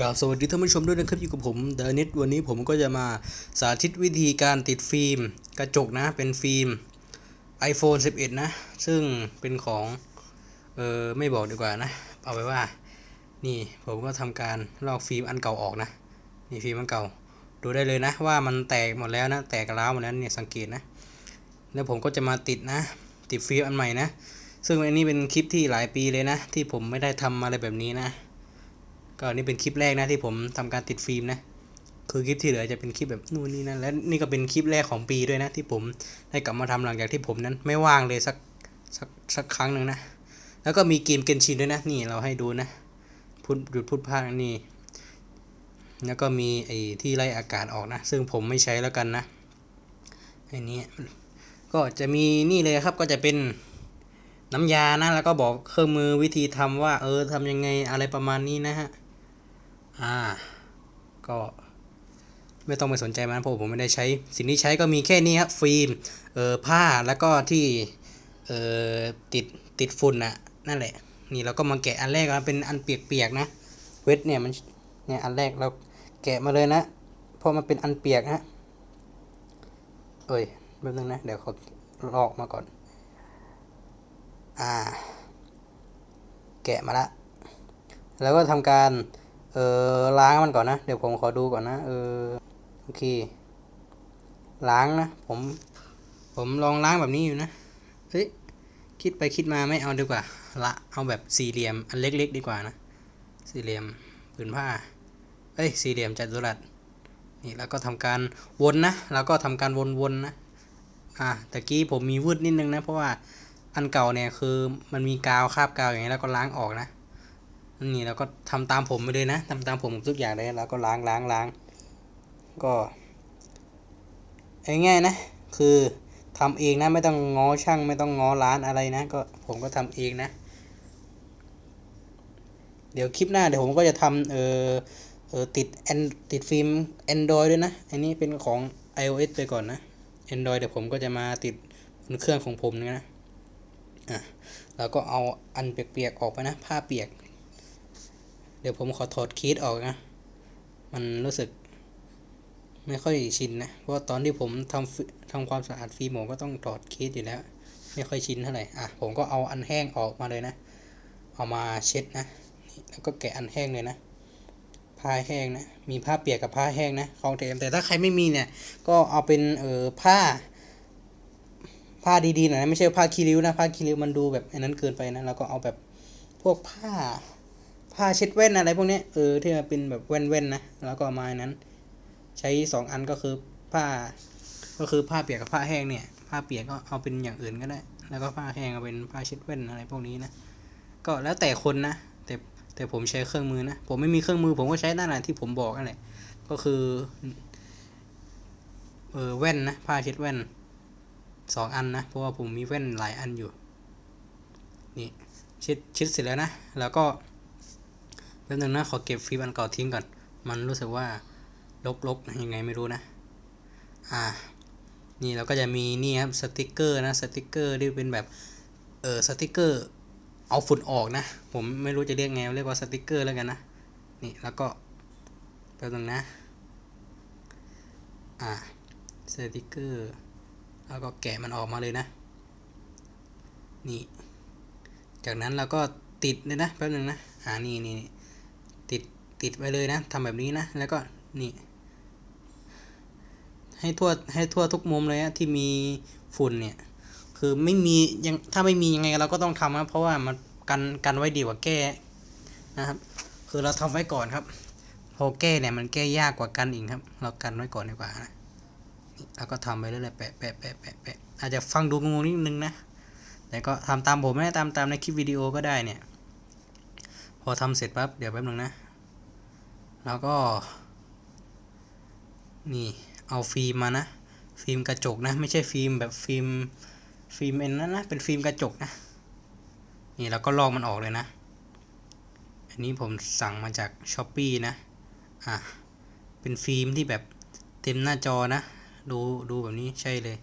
กราบสวัสดีท่านผู้ชมด้วยนะครับอยู่กับผมเดนิตวันนี้ผมก็จะมาสาธิตวิธีการติดฟิล์ม กระจกนะเป็นฟิล์ม iPhone 11 นะ ซึ่งเป็นของเออไม่บอกดีกว่านะ เอาไว้ว่า นี่ผมก็ทำการลอกฟิล์มอันเก่าออกนะนี่ฟิล์มอันเก่า ดูได้เลยนะ ว่ามันแตกหมดแล้วนะ แตกร้าวหมดแล้วเนี่ยสังเกตนะ แล้วผมก็จะมาติดนะ ติดฟิล์มอันใหม่นะ ซึ่งอันนี้เป็นคลิปที่หลายปีเลยนะ ที่ผมไม่ได้ทำอะไรแบบนี้นะ ก็นี่เป็นคลิปแรกนะที่ผมทำการติดฟิล์มนะ คือคลิปที่เหลือจะเป็นคลิปแบบนู่นนี่นั่นและนี่ก็เป็นคลิปแรกของปีด้วยนะ ที่ผมได้กลับมาทำหลังจากที่ผมนั้นไม่ว่างเลยสักสักสักครั้งหนึ่งนะ แล้วก็มีเกมเกนชินด้วยนะ นี่เราให้ดูนะพูดหยุดพูดพากนี่ แล้วก็มีไอ้ที่ไล่อากาศออกนะ ซึ่งผมไม่ใช้แล้วกันนะไอ้นี้ก็จะมีนี่เลยครับก็จะเป็นน้ำยานะ แล้วก็บอกเครื่องมือวิธีทำว่า เออทำยังไงอะไรประมาณนี้นะฮะ อ่า ก็ไม่ต้องไปสนใจมันเพราะผมไม่ได้ใช้ สิ่งที่ใช้ก็มีแค่นี้ครับฟิล์มเออผ้าแล้วก็ที่เออติดติดฝุ่นนะนั่นแหละ นี่เราก็มาแกะอันแรกนะเป็นอันเปียกๆนะเวทเนี่ยมันเนี่ยอันแรกเราแกะมาเลยนะเพราะมันเป็นอันเปียกฮะเอ้ยแป๊บนึงนะเดี๋ยวเขาลอกมาก่อน อ่า แกะมาละแล้วก็ทำการ เออล้างมันก่อนนะ เดี๋ยวผมขอดูก่อนนะเออโอเค ล้างนะผม ผมลองล้างแบบนี้อยู่นะเฮ้ยคิดไปคิดมาไม่เอาดีกว่า ละเอาแบบสี่เหลี่ยมอันเล็ก ๆ ดีกว่านะสี่เหลี่ยมผืนผ้าเอ้ยสี่เหลี่ยมจัตุรัสนี่แล้วก็ทำการวนนะแล้วก็ทำการวนๆนะอะตะกี้ผมมีวืดนิดนึงนะเพราะว่าอันเก่าเนี่ยคือมันมีกาวคาบกาวอย่างนี้แล้วก็ล้างออกนะ นี่แล้วก็ทำตามผมไปเลยนะทำตามผมทุกอย่างเลยแล้วก็ล้างล้างล้างก็ง่ายๆนะ คือทำเองนะไม่ต้องง้อช่างไม่ต้องง้อร้านอะไรนะ ก็ผมก็ทำเองนะ เดี๋ยวคลิปหน้าเดี๋ยวผมก็จะทำเออเออติดแอนติดฟิล์ม Android ด้วยนะ อันนี้เป็นของ iOS ไปก่อนนะ Android เดี๋ยวผมก็จะมาติดบนเครื่องของผมนะอะแล้วก็เอาอันเปียกๆออกไปนะ ผ้าเปียก ดี๋ยวผมขอถอดคีดออกนะ มันรู้สึก ไม่ค่อยชินนะ เพราะตอนที่ผมทำทำความสะอาดฟิล์มผมก็ต้องถอดคีดอยู่แล้ว ไม่ค่อยชินเท่าไหร่ อะ ผมก็เอาอันแห้งออกมาเลยนะ เอามาเช็ดนะ แล้วก็แกะอันแห้งเลยนะ ผ้าแห้งนะ มีผ้าเปียกกับผ้าแห้งนะของเทมแต่ถ้าใครไม่มีเนี่ย ก็เอาเป็นเออผ้า ผ้าดีๆหน่อยนะ ไม่ใช่ผ้าคีริ้วนะ ผ้าคีริ้วมันดูแบบอันนั้นเกินไปนะ แล้วก็เอาแบบพวกผ้า ผ้าเช็ดแว่นอะไรพวกนี้เออที่มันเป็นแบบแว่นๆนะแล้วก็เอามานั้น ใช้สองอันก็คือผ้า ก็คือผ้าเปียกกับผ้าแห้งเนี่ย ผ้าเปียกก็เอาเป็นอย่างอื่นก็ได้ แล้วก็ผ้าแห้งเอาเป็นผ้าเช็ดแว่นอะไรพวกนี้นะก็แล้วแต่คนนะแต่แต่ผมใช้เครื่องมือนะผมไม่มีเครื่องมือ ผมก็ใช้นั่นแหละที่ผมบอกนั่นแหละก็คือเออแว่นนะผ้าเช็ดแว่นสองอันนะเพราะว่าผมมีแว่นหลายอันอยู่นี่ชิดชิดเสร็จแล้วนะ แล้วก็ แป๊บนึงนะขอเก็บฟิปอันเก่าทิ้งก่อน มันรู้สึกว่าลกๆยังไงไม่รู้นะ อ่า นี่เราก็จะมีนี่ครับสติกเกอร์นะสติกเกอร์ที่เป็นแบบ เออสติกเกอร์เอาฝุ่นออกนะ ผมไม่รู้จะเรียกไงเรียกว่าสติกเกอร์แล้วกันนะ นี่แล้วก็แป๊บนึงนะ อ่าสติกเกอร์แล้วก็แกะมันออกมาเลยนะ นี่ จากนั้นเราก็ติดเลยนะแป๊บนึงนะ อ่านี่นี่นี่ ติดติดไว้เลยนะทำแบบนี้นะ แล้วก็นี่ ให้ทั่วให้ทั่วทุกมุมเลยนะที่มีฝุ่นเนี่ย คือไม่มียังถ้าไม่มียังไงเราก็ต้องทำนะเพราะว่ามันกันกันไว้ดีกว่าแก้นะครับ คือเราทำไว้ก่อนครับพอแก้เนี่ยมันแก้ยากกว่ากันอีกครับ เรากันไว้ก่อนดีกว่านะแล้วก็ทำไปเรื่อยๆแปะแปะแปะแปะแปะอาจจะฟังดูงงนิดนึงนะแต่ก็ทำตามผมไม่ได้ตามตามในคลิปวิดีโอก็ได้เนี่ย พอทำเสร็จปั๊บเดี๋ยวแป๊บนึงนะ แล้วก็ นี่เอาฟิล์มมานะ ฟิล์มกระจกนะ ไม่ใช่ฟิล์มแบบฟิล์มฟิล์มเอ็นนั่นนะ เป็นฟิล์มกระจกนะ นี่แล้วก็ลอกมันออกเลยนะ อันนี้ผมสั่งมาจากช้อปปีนะ อะ เป็นฟิล์มที่แบบเต็มหน้าจอนะ ดูดูแบบนี้ใช่เลย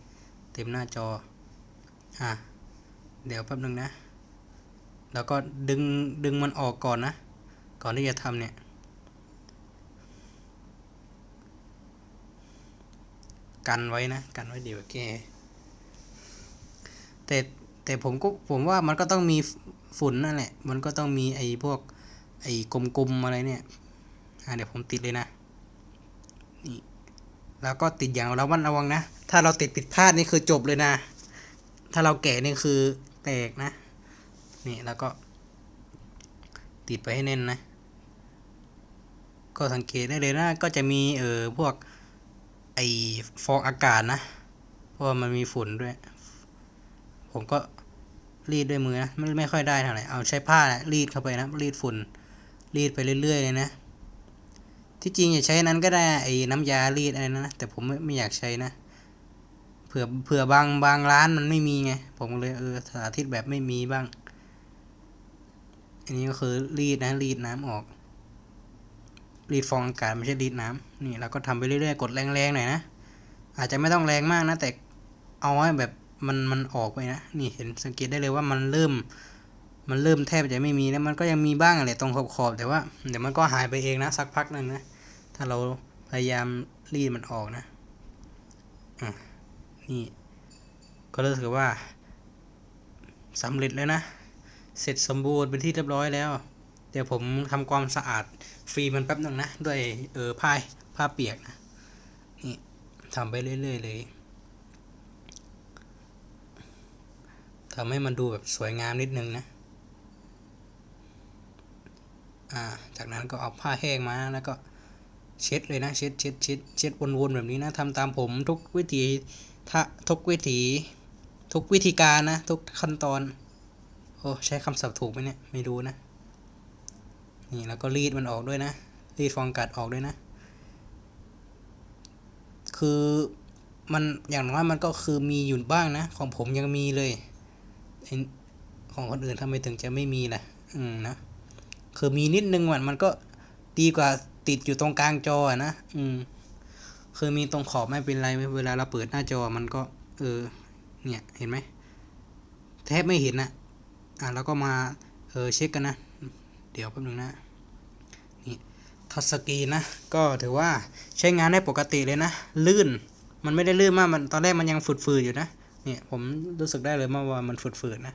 เต็มหน้าจอ อะ เดี๋ยวแป๊บนึงนะ แล้วก็ดึงดึงมันออกก่อนนะ ก่อนที่จะทำเนี่ยกันไว้นะกันไว้เดี๋ยวแกแต่แต่ผมก็ผมว่ามันก็ต้องมีฝุ่นนั่นแหละ มันก็ต้องมีไอ้พวกไอ้กลมๆอะไรเนี่ยอ่าเดี๋ยวผมติดเลยนะนี่แล้วก็ติดอย่างระมัดระวังนะ ถ้าเราติดผิดพลาดนี่คือจบเลยนะ ถ้าเราแกะนี่คือแตกนะ นี่แล้วก็ ติดไปให้แน่นนะ ก็สังเกตได้เลยนะ ก็จะมีเออพวกไอฟองอากาศนะ เพราะว่ามันมีฝุ่นด้วย ผมก็รีดด้วยมือนะไม่ไม่ค่อยได้เท่าไหร่เอาใช้ผ้านะรีดเข้าไปนะรีดฝุ่นรีดไปเรื่อยๆเลยนะ ที่จริงอย่าใช้นั้นก็ได้ไอ้น้ำยารีดอะไรนะ แต่ผมไม่ไม่อยากใช้นะเผื่อเผื่อบางบางร้านมันไม่มีไง ผมเลยเออสาธิตแบบไม่มีบ้าง อันนี้ก็คือรีดนะรีดน้ำออก รีดฟองอากาศไม่ใช่รีดน้ำนี่เราก็ทำไปเรื่อยๆกดแรงๆหน่อยนะอาจจะไม่ต้องแรงมากนะแต่เอาให้แบบมันมันออกไปนะนี่เห็นสังเกตได้เลยว่ามันเริ่ม มันเริ่มแทบจะไม่มีแล้วมันก็ยังมีบ้างอะไรตรงขอบๆแต่ว่าเดี๋ยวมันก็หายไปเองนะสักพักหนึ่งนะถ้าเราพยายามรีดมันออกนะอะนี่ก็รู้สึกว่าสำเร็จแล้วนะ เสร็จสมบูรณ์เป็นที่เรียบร้อยแล้ว เดี๋ยวผมทำความสะอาดฟรีมันแป๊บหนึ่งนะ ด้วยเออผ้าผ้าเปียกนะนี่ทำไปเรื่อยๆเลยทำให้มันดูแบบสวยงามนิดนึงนะอ่าจากนั้นก็เอาผ้าแห้งมาแล้วก็เช็ดเลยนะเช็ดเช็ดเช็ดเช็ดวนๆแบบนี้นะทำตามผมทุกวิธีทุกวิธี ทุกวิธีการนะ ทุกขั้นตอน โอ้ใช้คำศัพท์ถูกไหมเนี่ย ไม่รู้นะ นี่แล้วก็รีดมันออกด้วยนะ รีดฟองกาศออกด้วยนะ คือมันอย่างน้อยมันก็คือมีอยู่บ้างนะ ของผมยังมีเลย ของคนอื่นทำไมถึงจะไม่มีล่ะ อืมนะ คือมีนิดนึงมันมันก็ดีกว่าติดอยู่ตรงกลางจออะนะ อืม คือมีตรงขอบไม่เป็นไร เวลาเราเปิดหน้าจอมันก็ เออ เนี่ย เห็นไหม แทบไม่เห็นนะ อะแล้วก็มาเออเช็คกันนะ เดี๋ยวแป๊บนึงนะนี่ทัชสกรีนนะก็ถือว่าใช้งานได้ปกติเลยนะ ลื่นมันไม่ได้ลื่นมากมันตอนแรกมันยังฝืดๆอยู่นะเนี่ยผมรู้สึกได้เลยมว่ามันฝืดๆนะ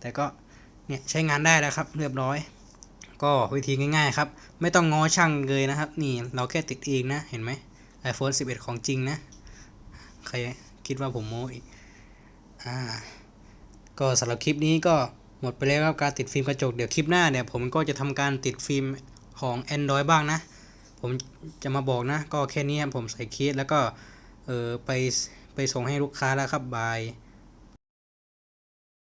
แต่ก็เนี่ยใช้งานได้แล้วครับ เรียบร้อย ก็วิธีง่ายๆครับ ไม่ต้องง้อช่างเลยนะครับ นี่เราแค่ติดเองนะ เห็นไหม iPhone 11 ของจริงนะ ใครคิดว่าผมโม้อีกอ่าก็สำหรับคลิปนี้ก็ หมดไปแล้วครับการติดฟิล์มกระจกเดี๋ยวคลิปหน้าเนี่ยผมก็จะทำการติดฟิล์มของ Android บ้างนะ ผมจะมาบอกนะ ก็แค่นี้ผมใส่เคสแล้วก็เออไปไปส่งให้ลูกค้าแล้วครับบาย